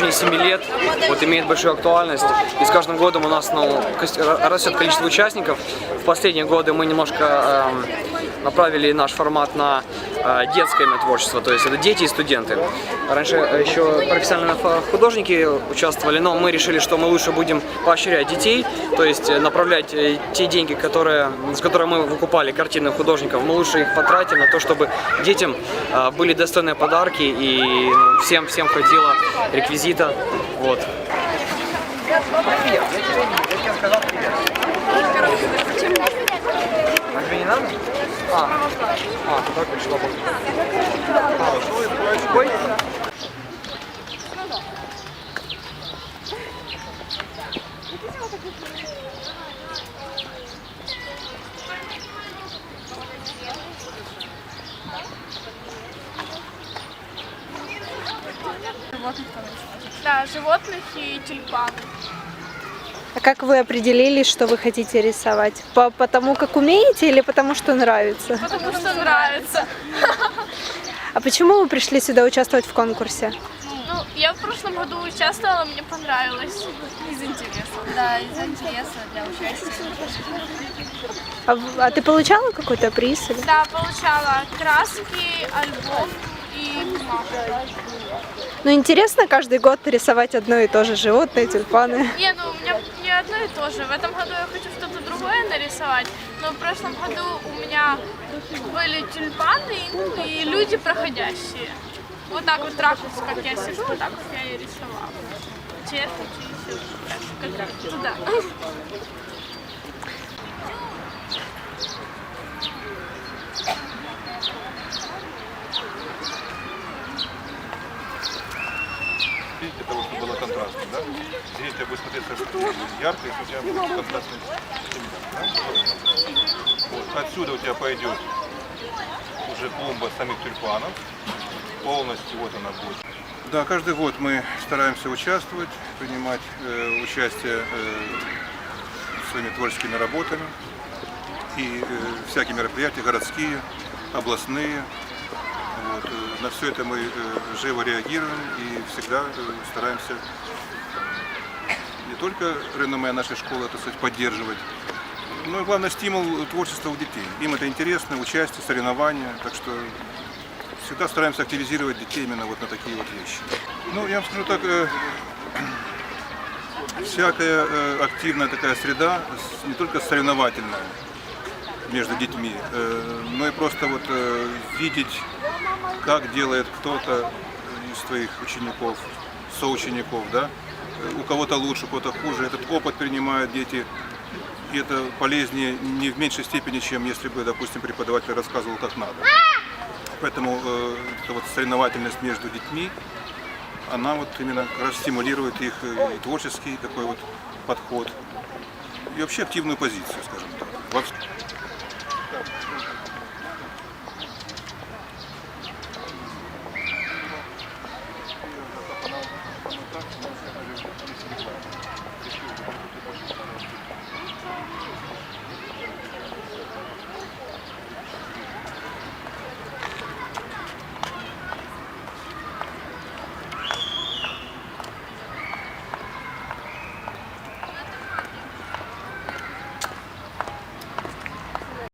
протяжении 7 лет вот, имеет большую актуальность. И с каждым годом у нас ну, растет количество участников. В последние годы мы немножко эм, направили наш формат на э, детское творчество, то есть это дети и студенты. Раньше э, еще профессиональные художники участвовали, но мы решили, что мы лучше будем поощрять детей, то есть э, направлять те деньги, которые, с которых мы выкупали картины художников, мы лучше их потратим на то, чтобы детям были достойные подарки и ну, всем, всем хватило реквизита. Вот. А тебе не надо? А, а так пришла. Ой. Да, животных и тюльпаны. А как вы определились, что вы хотите рисовать? По потому как умеете или потому что нравится? Потому что нравится. А почему вы пришли сюда участвовать в конкурсе? Ну, я в прошлом году участвовала, мне понравилось. Из интереса. Да, из интереса для участия. А, а ты получала какой-то приз? или- Да, получала краски, альбом. Ну интересно каждый год рисовать одно и то же животное, тюльпаны. Не, ну у меня не одно и то же. В этом году я хочу что-то другое нарисовать, но в прошлом году у меня были тюльпаны и люди проходящие. Вот так вот ракурс, как я сижу, вот так вот я и рисовала. Чертики все. Как туда. Да? Здесь у тебя будет смотреться ярко, если у тебя будет контрастный темно, да? Вот. Отсюда у тебя пойдет уже клумба самих тюльпанов. Полностью вот она будет. Да, каждый год мы стараемся участвовать, принимать э, участие э, своими творческими работами. И э, всякие мероприятия городские, областные, вот, э, на все это мы э, живо реагируем и всегда э, стараемся не только реноме нашей школы, так сказать, поддерживать, но и главное стимул творчества у детей. Им это интересно, участие, соревнования, так что всегда стараемся активизировать детей именно вот на такие вот вещи. Ну, я вам скажу так, э, всякая э, активная такая среда, не только соревновательная, между детьми, э, но и просто вот э, видеть, как делает кто-то из твоих учеников, соучеников, да, Э, у кого-то лучше, у кого-то хуже, этот опыт принимают дети, и это полезнее не в меньшей степени, чем если бы, допустим, преподаватель рассказывал как надо. Поэтому э, эта вот соревновательность между детьми, она вот именно как раз стимулирует их э, и творческий такой вот подход, и вообще активную позицию, скажем так.